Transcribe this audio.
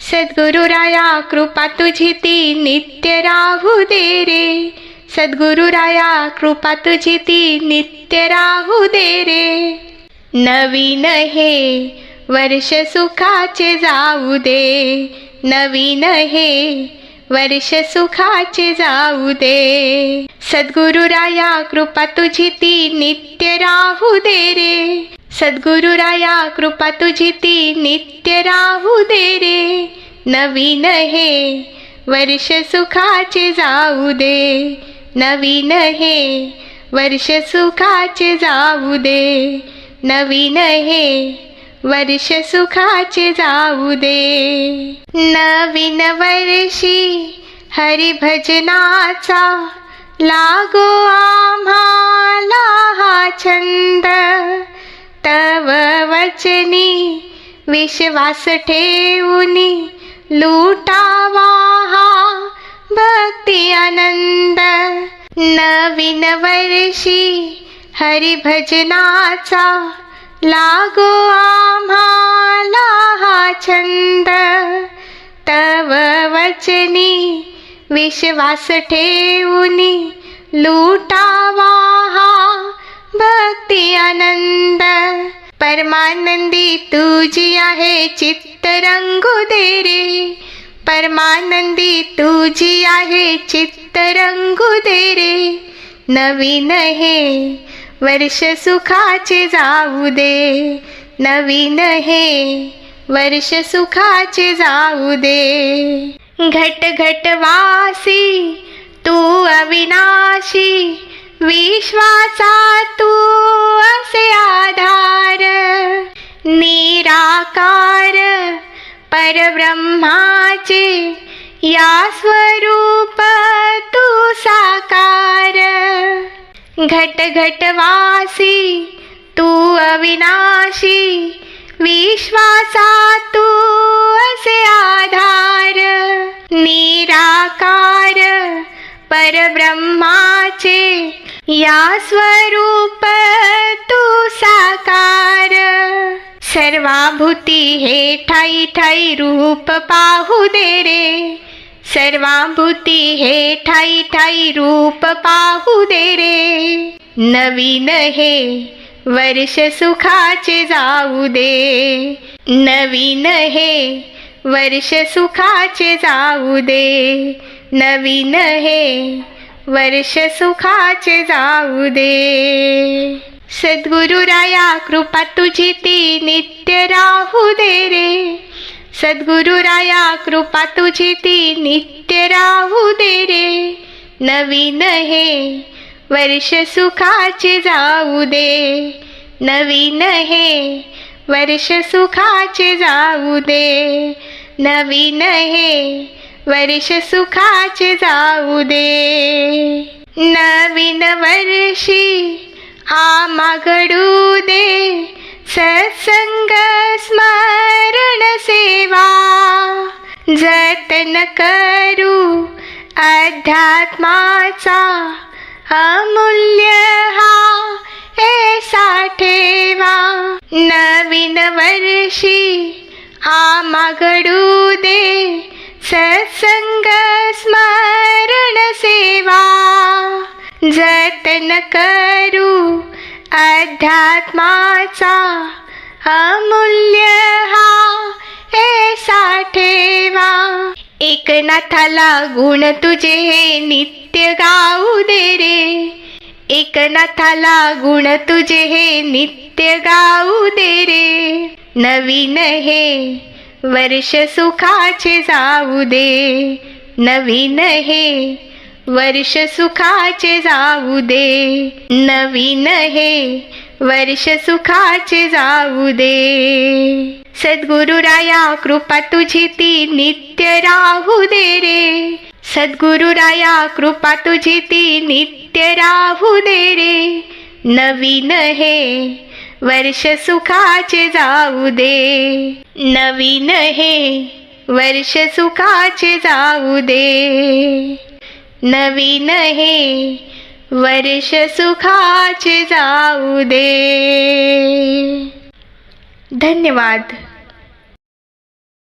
सद्गुरुराया कृपा तुझी ती नित्य राहू दे रे. सद्गुरुराया कृपा तुझी ती नित्य राहू दे रे. नवीन हे वर्ष सुखाचे जाऊ दे. नवीन हे वर्ष सुखाचे जाऊ दे. सद्गुरुराया कृपा तुझी ती नित्य राहू दे रे. सद्गुरुराया कृपा तुझी ती नित्य राहू दे रे. नवीन हे वर्ष सुखाचे जाऊ दे. नवीन हे वर्ष सुखाचे जाऊ दे. नवीन हे वर्ष सुखाचे जाऊ दे. नवीन वर्षी हरिभजनाचा लागो आम्हाला हा छंद. वचनी विश्वास ठेवूनी लुटावा हा भक्ती आनंद. नवीन वर्षी हरिभजनाचा लागो आम्हाला हा छंद. तव वचनी विश्वास ठेवूनी लुटावा हा भक्ती आनंद. परमानंदी तुझी आहे चित्त रंगू दे रे परमानंदी तुझी आहे चित्त रंगू दे रे नवीन हे वर्ष सुखाचे जाऊ दे. नवीन हे वर्ष सुखाचे जाऊ दे. घट घट वासी तू अविनाशी विश्वाचा तू असे आधार. निराकार परब्रह्माचे या स्वरूप तू साकार. घट घट वासी तू अविनाशी विश्वासा तू असे आधार. निराकार परब्रह्माचे या स्वरूप सर्वाभूती हे ठाई ठाई रूप पाहू दे रे. सर्वाभूती हे ठाई ठाई रूप पाहू दे रे. नवीन हे वर्ष सुखाचे जाऊ दे. नवीन हे वर्ष सुखाचे जाऊ दे. नवीन हे वर्ष सुखाचे जाऊ दे. सद्गुरुराया कृपा तुझी ती नित्य राहू दे रे. सद्गुरुराया कृपा तुझी ती नित्य राहू दे रे. नवीन हे वर्ष सुखाचे जाऊ दे. नवीन हे वर्ष सुखाचे जाऊ दे. नवीन हे वर्ष सुखाचे जाऊ दे. नवीन वर्षी आ घडू दे सत्संग स्मरण सेवा. जतन करू अध्यात्माचा अमूल्य हा ऐसा ठेवा. नवीन वर्षी आ घडू दे सत्संग स्मरण सेवा. जतन करू अध्यात्माचा अमूल्य हा ऐसा ठेवा. एकनाथाला गुण तुझे हे नित्य गाऊ दे रे. एकनाथाला गुण तुझे हे नित्य गाऊ दे रे. नवीन हे वर्ष सुखाचे जाऊ दे. नवीन हे वर्ष सुखाचे जाऊ दे. नवीन हे वर्ष सुखाचे जाऊ दे. सद्गुरुराया कृपा तुझी ती नित्य राहू दे रे. सद्गुरुराया कृपा तुझी ती नित्य राहू दे रे. नवीन हे वर्ष सुखाचे जाऊ दे. नवीन हे वर्ष सुखाचे जाऊ दे. नवीन हे वर्ष सुखाचे जाऊ दे. धन्यवाद.